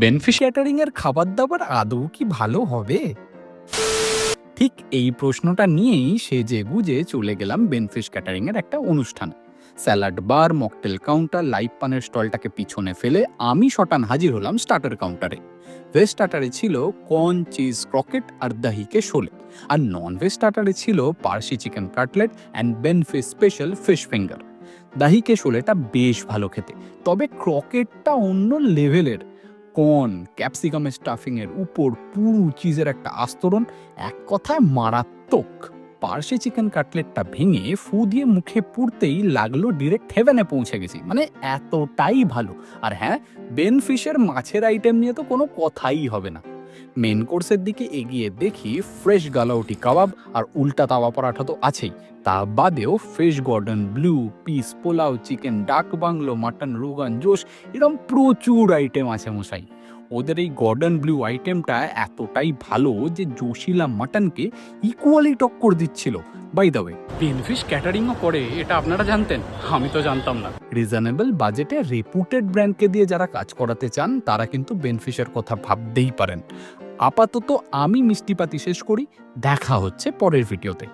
Benfish catering এর খাবার দাবার আদৌ কি ভালো হবে? ঠিক এই প্রশ্নটা নিয়েই সেজে গুজে চলে গেলাম বেনফিশ ক্যাটারিং এর একটা অনুষ্ঠান। Salad bar, mocktail counter live পানের স্টলটাকে পিছনে ফেলে আমি শটান হাজির হলাম স্টার্টার কাউন্টারে। ভেজ স্টার্টারে ছিল কর্ন, চিজ, ক্রকেট আর দাহিকে শোলে। আর নন ভেজ স্টার্টারে ছিল Parsi chicken cutlet and Benfish special fish finger. দাহিকে শোলেটা বেশ ভালো খেতে, তবে ক্রকেটটা অন্য লেভেলের। কর্ন ক্যাপসিকামের স্টাফিংয়ের উপর পুরো চিজের একটা আস্তরণ এক কথায় মারাত্মক। পার্সি চিকেন কাটলেটটা ভেঙে ফু দিয়ে মুখে পুড়তেই লাগল ডিরেক্ট হেভেনে পৌঁছে গেছি। মানে এতটাই ভালো। আর হ্যাঁ বেনফিশের মাছের আইটেম নিয়ে তো কোনো কথাই হবে না। মেন কোর্সের দিকে এগিয়ে দেখি ফ্রেশ গালাউটি কাবাব আর উল্টা তাওয়া পরাঠা তো আছেই। তা বাদেও fresh cordon bleu peas pulao chicken dak bungalow mutton rogan josh এরকম প্রচুর আইটেম আছে মশাই। ওদের এই গর্ডন ব্লু আইটেমটা এতটাই ভালো যে জোশিলা মাটনকে ইকুয়ালি টক্কর দিচ্ছিল। বাই দ্য ওয়ে বেনফিশ ক্যাটারিংও করে এটা আপনারা জানতেন আমি তো জানতাম না। রিজনেবল বাজেটে রেপুটেড ব্র্যান্ডকে দিয়ে যারা কাজ করাতে চান তারা কিন্তু বেনফিশের কথা ভাবতেই পারেন। আপাতত আমি মিষ্টিপাতি শেষ করি দেখা হচ্ছে পরের ভিডিওতে